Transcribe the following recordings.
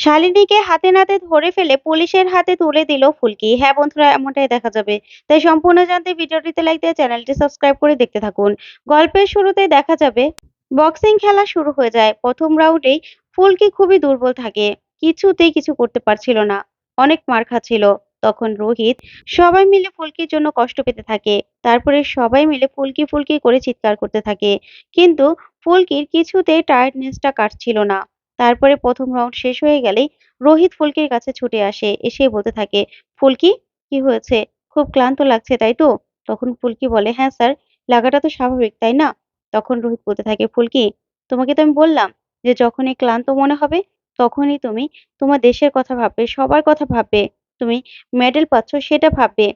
শালিনীকে হাতে নাতে ধরে ফেলে পুলিশের হাতে তুলে দিল ফুলকি। হ্যাঁ বন্ধুরা, এমনটাই দেখা যাবে। তাই সম্পূর্ণ জানতে ভিডিওটিতে লাইক দিয়ে চ্যানেলটি সাবস্ক্রাইব করে দেখতে থাকুন। গল্পের শুরুতে দেখা যাবে, বক্সিং খেলা শুরু হয়ে যায়। প্রথম রাউন্ডেই ফুলকি খুবই দুর্বল থাকে। কিছুতেই কিছু করতে পারছিল না। অনেক মার খাচ্ছিল। তখন রোহিত সবাই মিলে ফুলকির জন্য কষ্ট পেতে থাকে। তারপরে সবাই মিলে ফুলকি ফুলকি করে চিৎকার করতে থাকে। কিন্তু ফুলকির কিছুতেই টায়ার্ডনেসটা কাটছিল না। তারপরে প্রথম রাউন্ড শেষ হয়ে গেলেই রোহিত ফুলকির কাছে ছুটে আসে, এসে বলতে থাকে, ফুলকি, কি হয়েছে? খুব ক্লান্ত লাগছে, তাই তো? তখন ফুলকি বলে হ্যাঁ স্যার লাগাটা তো স্বাভাবিক, তাই না? তখন রোহিত বলতে থাকে, ফুলকি, তোমাকে তো আমি বললাম যে যখনই ক্লান্ত মনে হবে, তখনই তুমি তোমার দেশের কথা ভাববে, সবার কথা ভাববে, তুমি মেডেল পাচ্ছ সেটা ভাববে,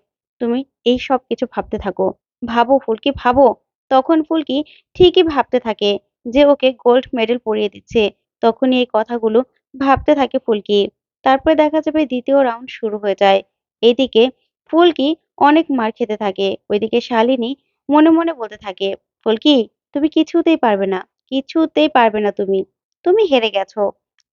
তুমি এই সব কিছু ভাবতে থাকো। ভাবো ফুলকি, ভাবো। তখন ফুলকি ঠিকই ভাবতে থাকে যে ওকে গোল্ড মেডেল পরিয়ে দিচ্ছে। তখনই এই কথাগুলো ভাবতে থাকে ফুলকি। তারপরে দেখা যাবে দ্বিতীয় রাউন্ড শুরু হয়ে যায়। এইদিকে ফুলকি অনেক মার খেতে থাকে, ওইদিকে শালিনী মনে মনে বলতে থাকে, ফুলকি, তুমি কিছুতেই পারবে না, কিছুতেই পারবে না তুমি তুমি হেরে গেছো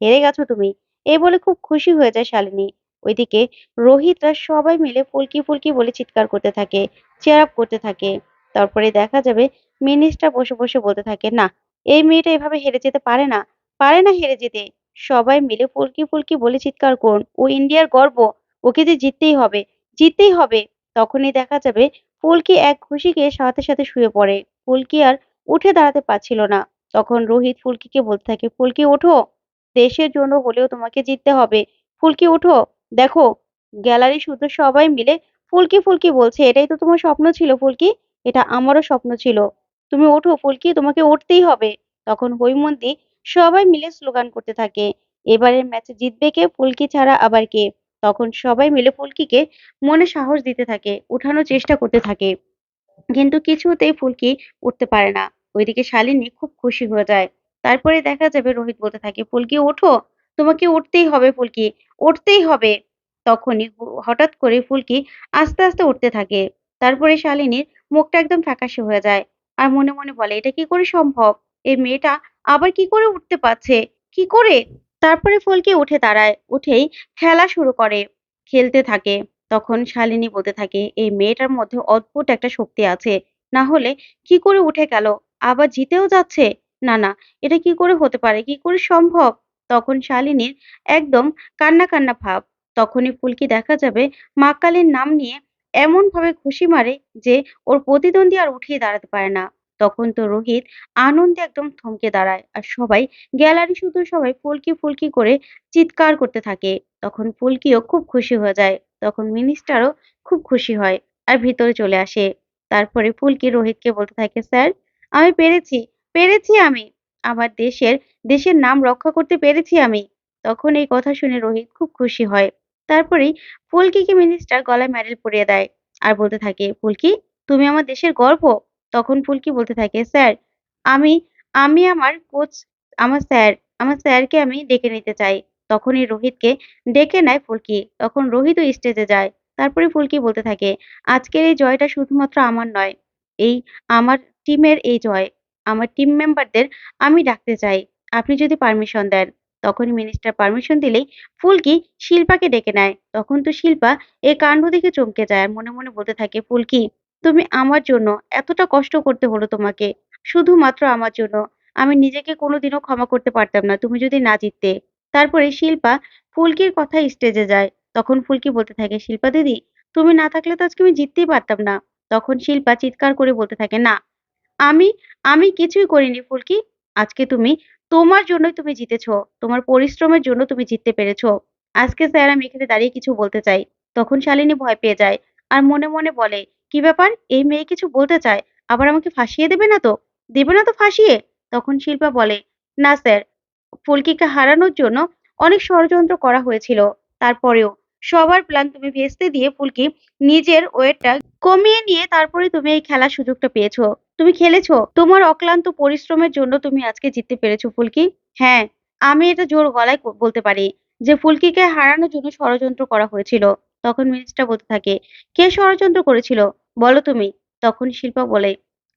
হেরে গেছো তুমি। এই বলে খুব খুশি হয়ে যায় শালিনী। ওইদিকে রোহিতরা সবাই মিলে ফুলকি ফুলকি বলে চিৎকার করতে থাকে চেয়ার আপ করতে থাকে। তারপরে দেখা যাবে মিনিস্টার বসে বসে বলতে থাকে, না, এই মেয়েটা এভাবে হেরে যেতে পারে না পারে না হেরে যেতে। সবাই মিলে ফুলকি ফুলকি বলে চিৎকার করুন, ও ইন্ডিয়ার গর্ব, ওকে যে জিততেই হবে জিততেই হবে। তখনই দেখা যাবে ফুলকি এক খুশিকে সাথে সাথে শুয়ে পড়ে। ফুলকি আর উঠে দাঁড়াতে পারছিল না। তখন রোহিত ফুলকিকে বলতে থাকে, ফুলকি, ওঠো। দেশের জন্য হলেও তোমাকে জিততে হবে। ফুলকি, ওঠো। দেখো, গ্যালারি শুধু সবাই মিলে ফুলকি ফুলকি বলছে, এটাই তো তোমার স্বপ্ন ছিল, ফুলকি। এটা আমারও স্বপ্ন ছিল। তুমি ওঠো, ফুলকি, তোমাকে উঠতেই হবে। তখন হৈমন্তী সবাই মিলে স্লোগান করতে থাকে। এবারের ম্যাচে জিতবে কে, ফুলকি ছাড়া আবার কে? তখন সবাই মিলে ফুলকিকে মনে সাহস দিতে থাকে, উঠানোর চেষ্টা করতে থাকে। কিন্তু কিছুতেই ফুলকি উঠতে পারে না। ওইদিকে শালিনী খুব খুশি হয়ে যায়। তারপরে দেখা যাবে রোহিত বলতে থাকে, ফুলকি, ওঠো। তোমাকে উঠতেই হবে ফুলকি, উঠতেই হবে। তখনই হঠাৎ করে ফুলকি আস্তে আস্তে উঠতে থাকে। তারপরে শালিনীর মুখটা একদম ফ্যাকাশে হয়ে যায়। আর মনে মনে বলে, এটা কি করে সম্ভব? এই মেয়েটা আবার কি করে উঠতে পারছে? কি করে? তারপরে ফুলকি উঠে দাঁড়ায়, উঠেই খেলা শুরু করে, খেলতে থাকে। তখন শালিনী বলতে থাকে, এই মেয়েটার মধ্যে অদ্ভুত একটা শক্তি আছে। না হলে কি করে উঠে গেল? আবার জিতেও যাচ্ছে? না না, এটা কি করে হতে পারে? কি করে সম্ভব? তখন শালিনীর একদম কান্না কান্না ভাব। তখনই ফুলকি দেখা যাবে মা কালীর নাম নিয়ে এমন ভাবে খুশি মারে যে ওর প্রতিদ্বন্দ্বী আর উঠিয়ে দাঁড়াতে পারে না। তখন তো রোহিত আনন্দে একদম থমকে দাঁড়ায়। আর সবাই গ্যালারি শুধু সবাই ফুলকি ফুলকি করে চিৎকার করতে থাকে। তখন ফুলকিও খুব খুশি হয়ে যায়। তখন মিনিস্টারও খুব খুশি হয় আর ভিতরে চলে আসে। তারপরে ফুলকি রোহিতকে বলতে থাকে, স্যার, আমি পেরেছি পেরেছি আমি। আমার দেশের দেশের নাম রক্ষা করতে পেরেছি আমি। তখন এই কথা শুনে রোহিত খুব খুশি হয়। তারপরেই ফুলকিকে মিনিস্টার গলায় মেডেল পরিয়ে দেয় আর বলতে থাকে, ফুলকি, তুমি আমার দেশের গর্ব? তখন ফুলকি বলতে থাকে, স্যার, আমি আমি আমার কোচ, আমার স্যার, আমার স্যারকে আমি ডেকে নিতে চাই। তখনই রোহিতকে ডেকে নেয় ফুলকি। তখন রোহিতও স্টেজে যায়। তারপরে ফুলকি বলতে থাকে, আজকের এই জয়টা শুধুমাত্র আমার নয়, এই আমার টিমের এই জয়। আমার টিম মেম্বারদের আমি ডাকতে চাই। আপনি যদি পারমিশন দেন। তখনই মিনিস্টার পারমিশন দিলেই ফুলকি শিল্পাকে ডেকে নেয়। তখন তো শিল্পা এই কাণ্ড দেখে চমকে যায়। আর মনে মনে বলতে থাকে, ফুলকি তুমি আমার জন্য এতটা কষ্ট করতে হলো তোমাকে। শুধুমাত্র আমার জন্য। আমি নিজেকে কোনোদিনও ক্ষমা করতে পারতাম না, তুমি যদি না জিততে। তারপরে শিল্পা ফুলকির কথা স্টেজে যায়। তখন ফুলকি বলতে থাকে, শিল্পা দিদি, তুমি না থাকলে তো আজকে আমি জিততেই পারতাম না। তখন শিল্পা চিৎকার করে বলতে থাকে, না, আমি আমি কিছুই করিনি ফুলকি। আজকে তুমি তোমার জন্যই তুমি জিতেছো। তোমার পরিশ্রমের জন্য তুমি জিততে পেরেছ। আজকে স্যার আমি এখানে দাঁড়িয়ে কিছু বলতে চাই। তখন শালিনী ভয় পেয়ে যায় আর মনে মনে বলে কি ব্যাপার? এই মেয়ে কিছু বলতে চায়, আবার আমাকে ফাঁসিয়ে দেবে না তো? দেবে না তো ফাঁসিয়ে? তখন শিল্পা বলে, না স্যার, ফুলকিকে হারানোর জন্য অনেক ষড়যন্ত্র করা হয়েছিল। তারপরেও সবার প্ল্যান তুমি ভেস্তে দিয়ে ফুলকি নিজের ওয়েটটা কমিয়ে নিয়ে তারপরে তুমি এই খেলার সুযোগটা পেয়েছ। তুমি খেলেছো? তোমার অক্লান্ত পরিশ্রমের জন্য তুমি আজকে জিততে পেরেছ ফুলকি? হ্যাঁ আমি এটা জোর গলায় বলতে পারি যে ফুলকিকে হারানোর জন্য ষড়যন্ত্র করা হয়েছিল। তখন মিনিস্টার বলতে থাকে, কে ষড়যন্ত্র করেছিল? বলো তুমি, তখন শিল্পা বলে,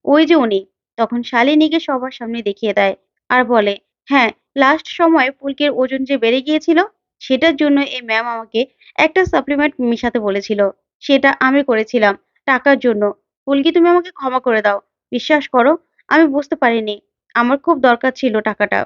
ওই যে উনি। তখন শালিনীকে সবার সামনে দেখিয়ে দেয় আর বলে হ্যাঁ লাস্ট সময় ফুলকির ওজন যে বেড়ে গিয়েছিল, সেটার জন্য এই ম্যাম আমাকে একটা সাপ্লিমেন্ট মেশাতে বলেছিল। সেটা আমি করেছিলাম টাকার জন্য। পুলকি, তুমি আমাকে ক্ষমা করে দাও। বিশ্বাস করো, আমি বুঝতে পারিনি। আমার খুব দরকার ছিল টাকাটা।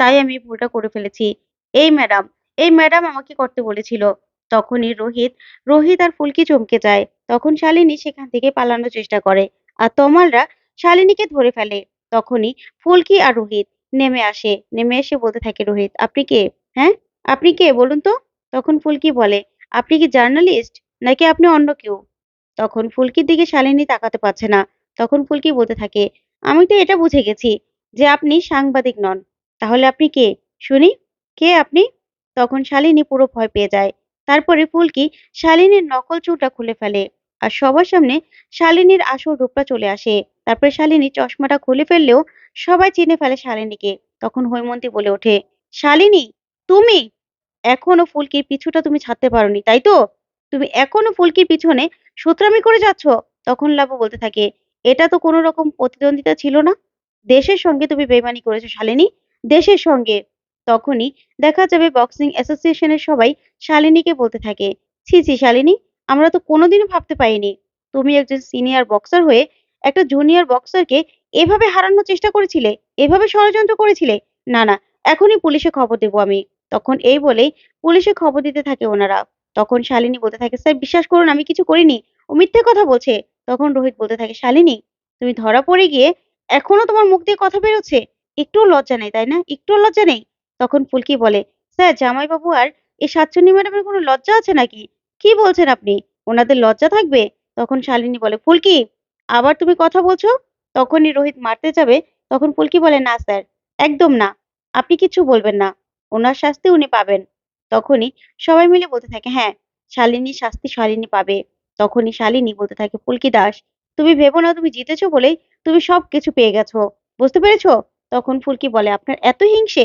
তাই আমি ভুলটা করে ফেলেছি। এই ম্যাডাম এই ম্যাডাম আমাকে করতে বলেছিল। তখনই রোহিত রোহিত আর ফুলকি চমকে যায়। তখন শালিনী সেখান থেকে পালানোর চেষ্টা করে। আর তমালরা শালিনীকে ধরে ফেলে। তখনই ফুলকি আর রোহিত নেমে আসে। নেমে এসে বলতে থাকে, রোহিত, আপনি কে? হ্যাঁ? আপনি কে? বলুন তো। তখন ফুলকি বলে, আপনি কি জার্নালিস্ট? নাকি আপনি অন্য কেউ? তখন ফুলকির দিকে শালিনী তাকাতে পারছে না। তখন ফুলকি বলতে থাকে, আমি তো এটা বুঝে গেছি যে আপনি সাংবাদিক নন। তাহলে আপনি কে? শুনি, কে আপনি? তখন শালিনী পুরো ভয় পেয়ে যায়। তারপরে ফুলকি শালিনীর নকল চুলটা খুলে ফেলে। আর সবার সামনে শালিনীর আসল রূপটা চলে আসে। তারপরে শালিনী চশমাটা খুলে ফেললেও সবাই চিনে ফেলে শালিনীকে। তখন হৈমন্তী বলে ওঠে, শালিনী, তুমি? এখনও ফুলকির পিছুটা তুমি ছাড়তে পারোনি, তাই তো? তুমি এখনও ফুলকির পিছনে সূত্রামি করে যাচ্ছ? তখন লাবু বলতে থাকে, এটা তো কোনো রকম প্রতিদ্বন্দ্বিতা ছিল না। দেশের সঙ্গে তুমি বেমানি করেছ, শালিনী। দেশের সঙ্গে তখনই দেখা যাবে বক্সিং অ্যাসোসিয়েশনের সবাই শালিনীকে বলতে থাকে, ছি ছি, শালিনী, আমরা তো কোনোদিনও ভাবতে পারিনি। তুমি একজন সিনিয়র বক্সার হয়ে একটা জুনিয়র বক্সারকে এভাবে হারানোর চেষ্টা করেছিলে, এভাবে ষড়যন্ত্র করেছিলে? না না, এখনই পুলিশে খবর দেবো আমি। তখন এই বলেই পুলিশে খবর দিতে থাকে ওনারা। তখন শালিনী বলতে থাকে, স্যার, বিশ্বাস করুন, আমি কিছু করিনি। ও মিথ্যে কথা বলছে। তখন রোহিত বলতে থাকে, শালিনী, তুমি ধরা পড়ে গিয়ে এখনও তোমার মুখ দিয়ে কথা বেরোচ্ছে? একটুও লজ্জা নেই, তাই না? একটুও লজ্জা নেই? তখন ফুলকি বলে, স্যার, জামাইবাবু আর এই সাতচন্নি ম্যাডামের কোনো লজ্জা আছে নাকি? কি বলছেন আপনি? ওনাদের লজ্জা থাকবে? তখন শালিনী বলে, ফুলকি, আবার তুমি কথা বলছো? তখনই রোহিত মারতে যাবে? তখন ফুলকি বলে, না, স্যার, একদম না। আপনি কিছু বলবেন না। ওনার শাস্তি উনি পাবেন। তখনই সবাই মিলে বলতে থাকে হ্যাঁ শালিনী শাস্তি শালিনী পাবে। তখনই শালিনী বলতে থাকে, ফুলকি দাস, তুমি ভেবো না তুমি জিতেছো বলেই তুমি সব কিছু পেয়ে গেছো। বুঝতে পেরেছ? তখন ফুলকি বলে, আপনার এত হিংসে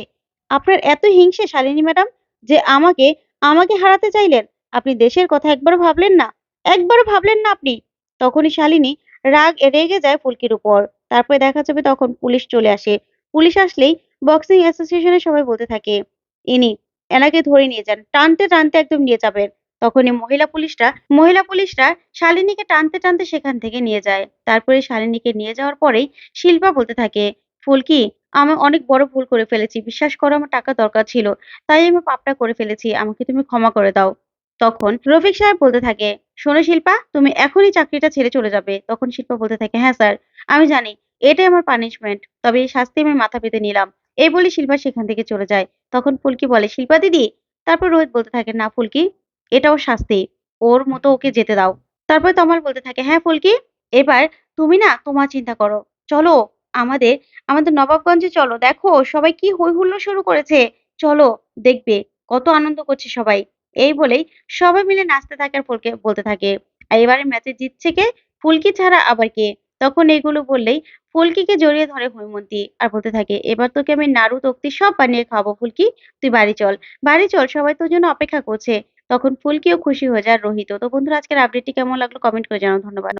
আপনার এত হিংসে শালিনী ম্যাডাম যে আমাকে আমাকে হারাতে চাইলেন, আপনি দেশের কথা একবারও ভাবলেন না। একবারও ভাবলেন না আপনি। তখনই শালিনী রাগ রেগে যায় ফুলকির উপর। তারপরে দেখা যাবে তখন পুলিশ চলে আসে। পুলিশ আসলেই বক্সিং অ্যাসোসিয়েশনের সবাই বলতে থাকে, ইনি এনাকে ধরে নিয়ে যান, টানতে টানতে একদম নিয়ে যাবেন। তখনই মহিলা পুলিশরা মহিলা পুলিশরা শালিনীকে টানতে টানতে সেখান থেকে নিয়ে যায়। তারপরে শালিনীকে নিয়ে যাওয়ার পরেই শিল্পা বলতে থাকে ফুলকি আমি অনেক বড় ভুল করে ফেলেছি। বিশ্বাস করো, আমার টাকা দরকার ছিল। তাই আমি পাপটা করে ফেলেছি। আমাকে তুমি ক্ষমা করে দাও। তখন রফিক সাহেব বলতে থাকে, শোনো শিল্পা, তুমি এখনই চাকরিটা ছেড়ে চলে যাবে। তখন শিল্পা বলতে থাকে হ্যাঁ স্যার, আমি জানি। এটাই আমার পানিশমেন্ট তবে এই শাস্তি আমি মাথা পেতে নিলাম। এই বলে শিল্পা সেখান থেকে চলে যায়। তখন ফুলকি বলে, শিল্পা দিদি। তারপর রোহিত বলতে থাকে, না ফুলকি এটাও শাস্তি। ওর মতো ওকে যেতে দাও। তারপর তমাল বলতে থাকে হ্যাঁ ফুলকি এবার তুমি না তোমার চিন্তা করো। চলো আমাদের আমাদের নবাবগঞ্জে চলো, দেখো সবাই কি হই হুল্লোড় শুরু করেছে। চলো দেখবে, কত আনন্দ করছে সবাই। এই বলেই সবাই মিলে নাচতে থাকে আর ফুলকে বলতে থাকে। এবারে ম্যাচে জিতছে কে? ফুলকি ছাড়া আবার কে? তখন এইগুলো বললেই ফুলকিকে জড়িয়ে ধরে হৈমন্তী আর বলতে থাকে, এবার তোকে আমি নাড়ু, তক্তি সব বানিয়ে খাব ফুলকি। তুই বাড়ি চল বাড়ি চল, সবাই তোর জন্য অপেক্ষা করছে। তখন ফুলকিও খুশি হয়ে যায় রোহিত তো বন্ধুরা, আজকের আপডেটটি কেমন লাগল? কমেন্ট করে জানাও। ধন্যবাদ।